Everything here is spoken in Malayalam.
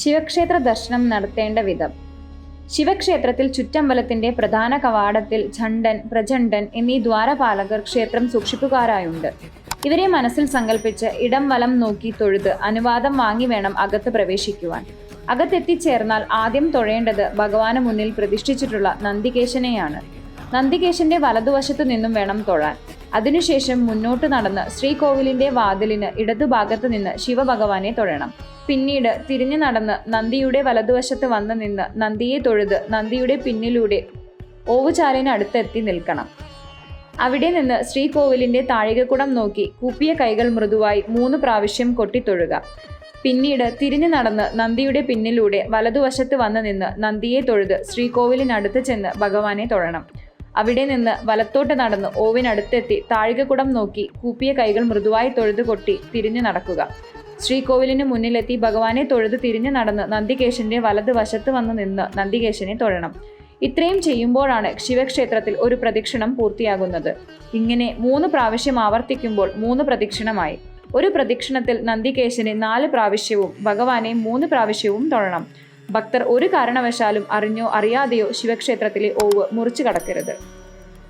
ശിവക്ഷേത്ര ദർശനം നടത്തേണ്ട വിധം. ശിവക്ഷേത്രത്തിൽ ചുറ്റമ്പലത്തിന്റെ പ്രധാന കവാടത്തിൽ ഝണ്ടൻ പ്രചണ്ഡൻ എന്നീ ദ്വാരപാലകർ ക്ഷേത്രം സൂക്ഷിപ്പുകാരായുണ്ട്. ഇവരെ മനസ്സിൽ സങ്കല്പിച്ച് ഇടം വലം നോക്കി തൊഴുത് അനുവാദം വാങ്ങി വേണം അകത്ത് പ്രവേശിക്കുവാൻ. അകത്തെത്തിച്ചേർന്നാൽ ആദ്യം തൊഴേണ്ടത് ഭഗവാന് മുന്നിൽ പ്രതിഷ്ഠിച്ചിട്ടുള്ള നന്ദികേശനെയാണ്. നന്ദികേശന്റെ വലതുവശത്തു നിന്നും വേണം തൊഴാൻ. അതിനുശേഷം മുന്നോട്ട് നടന്ന് ശ്രീകോവിലിന്റെ വാതിലിന് ഇടതുഭാഗത്ത് നിന്ന് ശിവഭഗവാനെ തൊഴണം. പിന്നീട് തിരിഞ്ഞു നടന്ന് നന്ദിയുടെ വലതുവശത്ത് വന്ന് നിന്ന് നന്ദിയെ തൊഴുത് നന്ദിയുടെ പിന്നിലൂടെ ഓവുചാലിന് അടുത്തെത്തി നിൽക്കണം. അവിടെ നിന്ന് ശ്രീകോവിലിന്റെ താഴികക്കുടം നോക്കി കൂപ്പിയ കൈകൾ മൃദുവായി മൂന്ന് പ്രാവശ്യം കൊട്ടിത്തൊഴുക പിന്നീട് തിരിഞ്ഞു നടന്ന് നന്ദിയുടെ പിന്നിലൂടെ വലതുവശത്ത് വന്ന് നിന്ന് നന്ദിയെ തൊഴുത് ശ്രീകോവിലിനടുത്ത് ചെന്ന് ഭഗവാനെ തൊഴണം. അവിടെ നിന്ന് വലത്തോട്ട് നടന്ന് ഓവിനടുത്തെത്തി താഴികക്കുടം നോക്കി കൂപ്പിയ കൈകൾ മൃദുവായി തൊഴുതു കൊട്ടി തിരിഞ്ഞു നടക്കുക. ശ്രീകോവിലിന് മുന്നിലെത്തി ഭഗവാനെ തൊഴുതു തിരിഞ്ഞു നടന്ന് നന്ദികേശന്റെ വലത് വശത്ത് വന്ന് നിന്ന് നന്ദികേശനെ തൊഴണം. ഇത്രയും ചെയ്യുമ്പോഴാണ് ശിവക്ഷേത്രത്തിൽ ഒരു പ്രദക്ഷിണം പൂർത്തിയാകുന്നത്. ഇങ്ങനെ മൂന്ന് പ്രാവശ്യം ആവർത്തിക്കുമ്പോൾ മൂന്ന് പ്രദക്ഷിണമായി. ഒരു പ്രദക്ഷിണത്തിൽ നന്ദികേശനെ നാല് പ്രാവശ്യവും ഭഗവാനെ മൂന്ന് പ്രാവശ്യവും തൊഴണം. ഭക്തർ ഒരു കാരണവശാലും അറിഞ്ഞോ അറിയാതെയോ ശിവക്ഷേത്രത്തിലെ ഓവ് മുറിച്ചു കടക്കരുത്